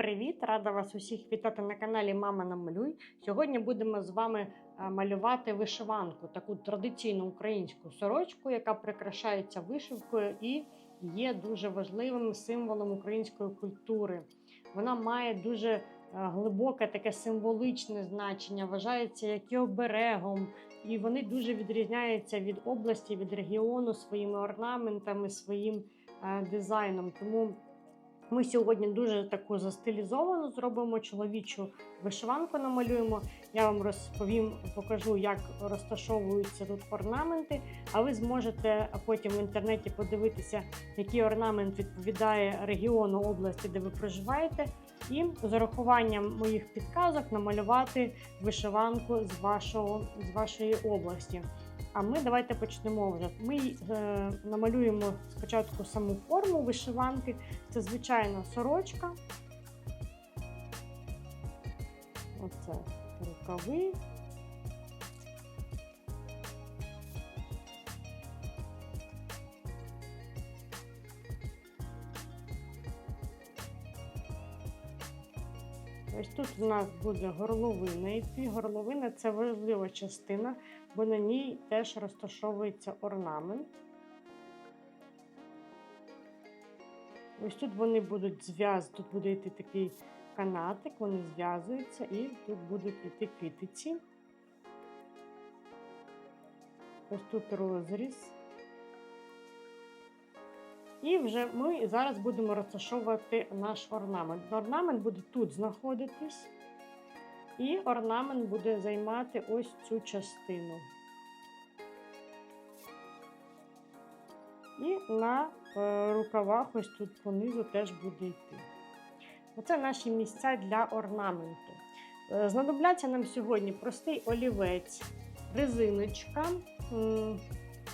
привіт! Рада вас усіх вітати на каналі Мама Намалюй. Сьогодні будемо з вами е, малювати вишиванку, таку традиційну українську сорочку, яка прикрашається вишивкою і є дуже важливим символом української культури. Вона має дуже е, глибоке таке символичне значення, вважається як і оберегом, і вони дуже відрізняються від області, від регіону своїми орнаментами, своїм е, дизайном. Тому ми сьогодні дуже таку застилізовану зробимо чоловічу вишиванку, намалюємо. Я вам розповім, покажу, як розташовуються тут орнаменти. А ви зможете потім в інтернеті подивитися, який орнамент відповідає регіону області, де ви проживаєте, і з урахуванням моїх підказок намалювати вишиванку з вашого з вашої області. А ми давайте почнемо вже. Ми е, намалюємо спочатку саму форму вишиванки. Це звичайна сорочка. Оце рукави. Ось тут у нас буде горловина йти. Горловина це важлива частина, бо на ній теж розташовується орнамент. Ось тут вони будуть зв'язані, тут буде йти такий канатик, вони зв'язуються і тут будуть йти китиці. Ось тут розріз. І вже ми зараз будемо розташовувати наш орнамент. Орнамент буде тут знаходитись, і орнамент буде займати ось цю частину. І на е, рукавах ось тут понизу теж буде йти. Оце наші місця для орнаменту. Е, Знадобляться нам сьогодні простий олівець, резиночка,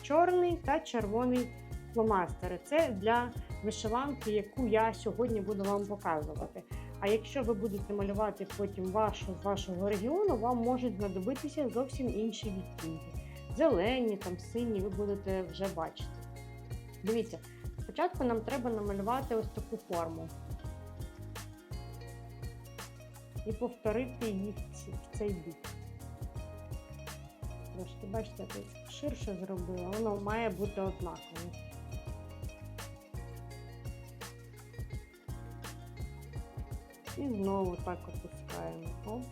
чорний та червоний фломастери. Це для вишиванки, яку я сьогодні буду вам показувати. А якщо ви будете малювати потім вашу з вашого регіону, вам можуть знадобитися зовсім інші відтінки. Зелені, там сині, ви будете вже бачити. Дивіться, спочатку нам треба намалювати ось таку форму. І повторити її в цей бік. Трошки, бачите, я тут ширше зробила, воно має бути однаково. І знову так опускаємо. Оп.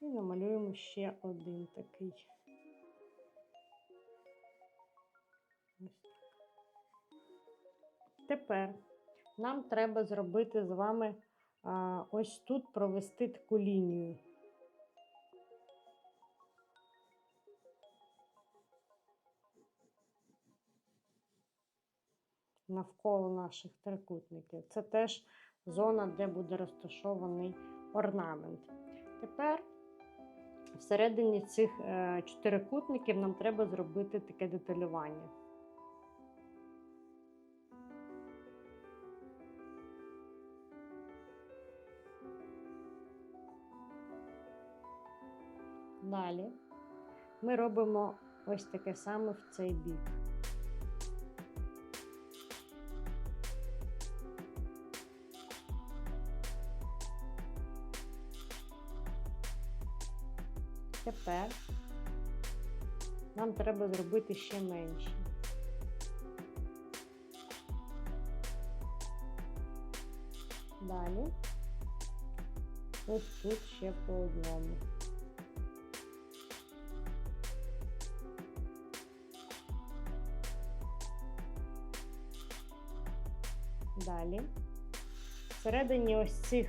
І намалюємо ще один такий. Ось. Тепер нам треба зробити з вами а, ось тут провести таку лінію. Навколо наших трикутників. Це теж зона, де буде розташований орнамент. Тепер всередині цих е, чотирикутників нам треба зробити таке деталювання. Далі ми робимо ось таке саме в цей бік. Тепер нам треба зробити ще менше. Далі ось тут ще по одному. Далі. Всередині ось цих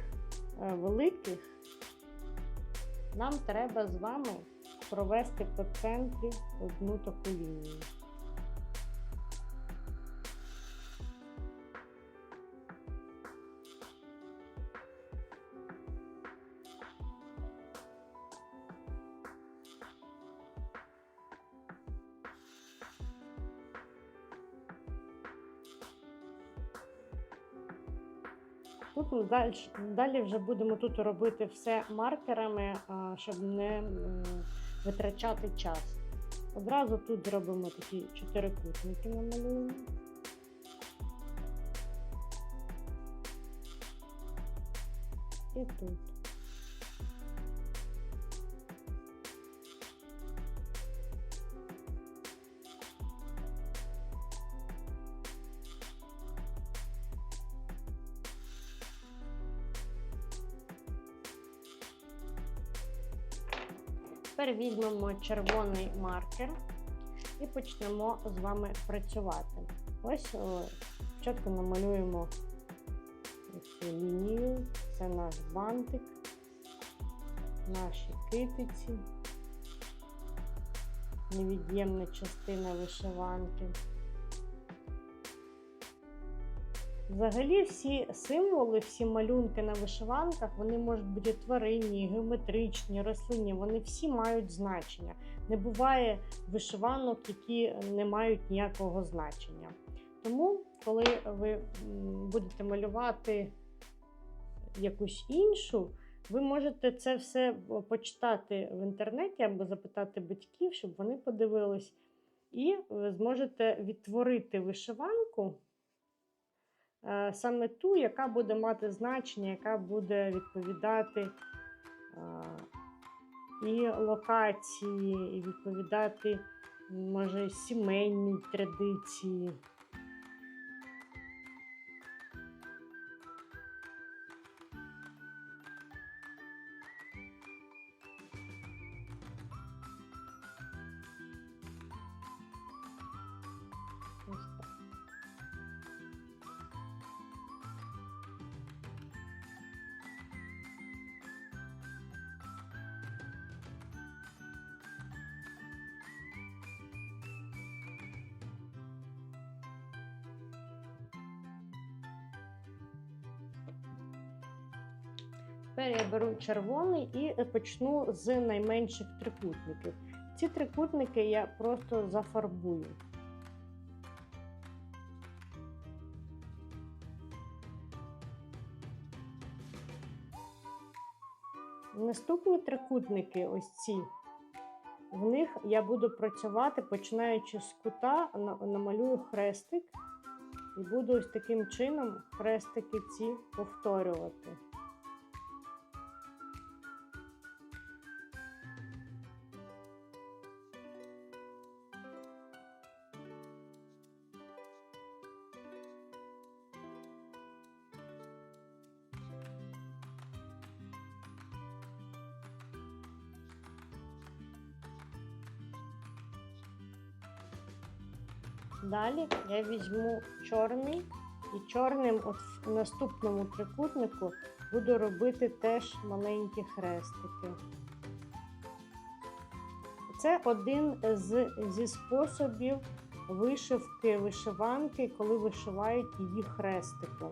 е, великих нам треба з вами провести по центрі одну таку лінію. Тут ми далі, далі вже будемо тут робити все маркерами, щоб не витрачати час. Одразу тут зробимо такі чотирикутники намалюємо. І тут. Тепер візьмемо червоний маркер і почнемо з вами працювати. Ось спочатку намалюємо цю лінію, це наш бантик, наші китиці, невід'ємна частина вишиванки. Взагалі всі символи, всі малюнки на вишиванках, вони можуть бути тваринні, геометричні, рослинні, вони всі мають значення. Не буває вишиванок, які не мають ніякого значення. Тому, коли ви будете малювати якусь іншу, ви можете це все почитати в інтернеті або запитати батьків, щоб вони подивились, і ви зможете відтворити вишиванку е, саме ту, яка буде мати значення, яка буде відповідати е, і локації, і відповідати, може, сімейній традиції. Тепер я беру червоний і почну з найменших трикутників. Ці трикутники я просто зафарбую. Наступні трикутники, ось ці, в них я буду працювати, починаючи з кута, намалюю хрестик і буду ось таким чином хрестики ці повторювати. Далі я візьму чорний і чорним от в наступному трикутнику буду робити теж маленькі хрестики. Це один з, зі способів вишивки вишиванки, коли вишивають її хрестиком.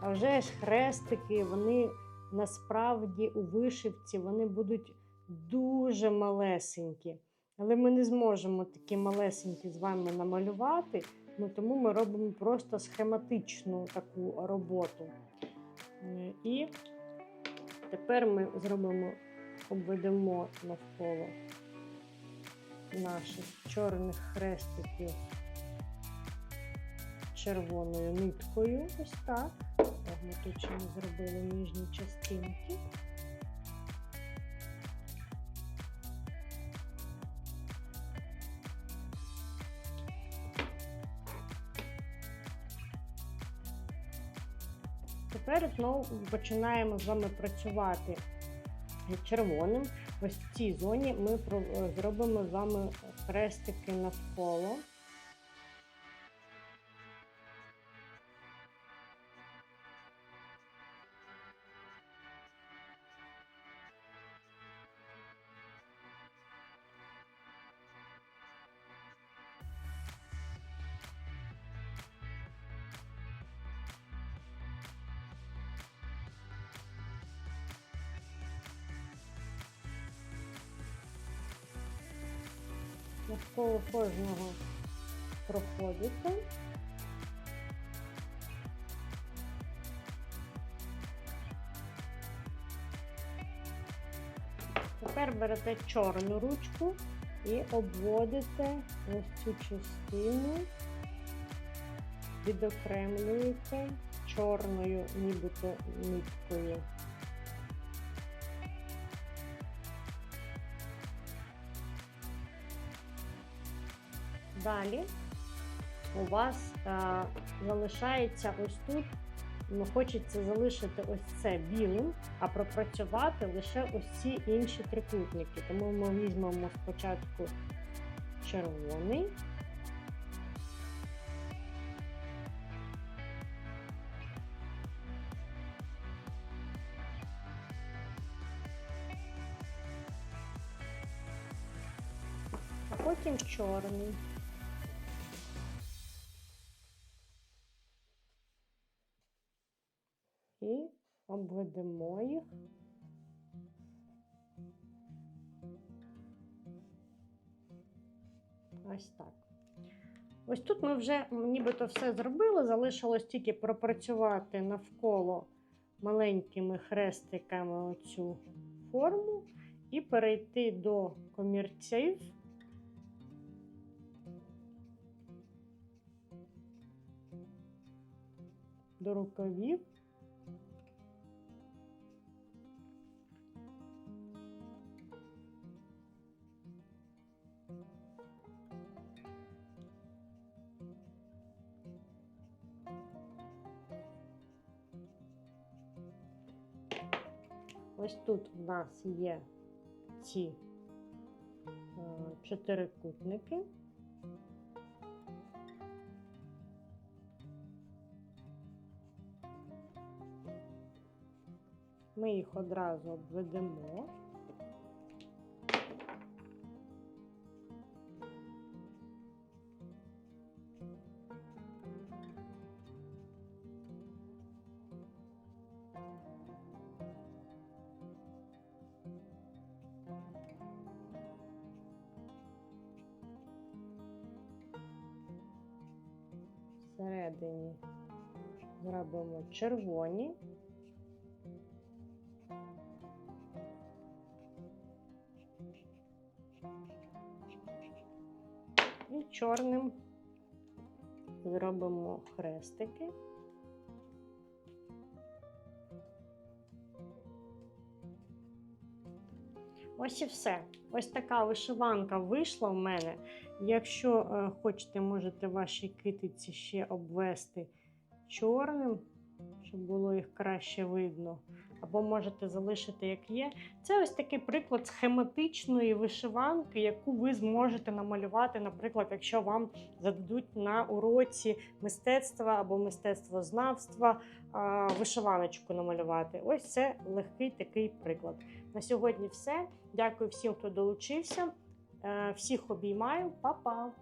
А вже ж хрестики, вони насправді у вишивці вони будуть дуже малесенькі. Але ми не зможемо такі малесенькі з вами намалювати, ну, тому ми робимо просто схематичну таку роботу. Е, І тепер ми зробимо, обведемо навколо наших чорних хрестиків червоною ниткою. Ось так. Ми тут зробили ніжні частинки. Тепер знову починаємо з вами працювати червоним. Ось в цій зоні ми е, зробимо з вами хрестики навколо. Навколо кожного проходите. Тепер берете чорну ручку і обводите ось цю частину, відокремлюєте чорною нібито ниткою. Далі у вас е, залишається ось тут. Ну, хочеться залишити ось це білим, а пропрацювати лише ось ці інші трикутники. Тому ми візьмемо спочатку червоний. А потім чорний. І обведемо їх. Ось так. Ось тут ми вже нібито все зробили, залишилось тільки пропрацювати навколо маленькими хрестиками оцю форму і перейти до комірців. До рукавів. Ось тут в нас є ці е, чотирикутники. Ми їх одразу обведемо. Всередині зробимо червоні. І чорним зробимо хрестики. Ось і все. Ось така вишиванка вийшла в мене. Якщо е, хочете, можете ваші китиці ще обвести чорним, щоб було їх краще видно. Або можете залишити як є. Це ось такий приклад схематичної вишиванки, яку ви зможете намалювати, наприклад, якщо вам зададуть на уроці мистецтва або мистецтвознавства вишиваночку намалювати. Ось це легкий такий приклад. На сьогодні все. Дякую всім, хто долучився. Е, Всіх обіймаю, Па-па!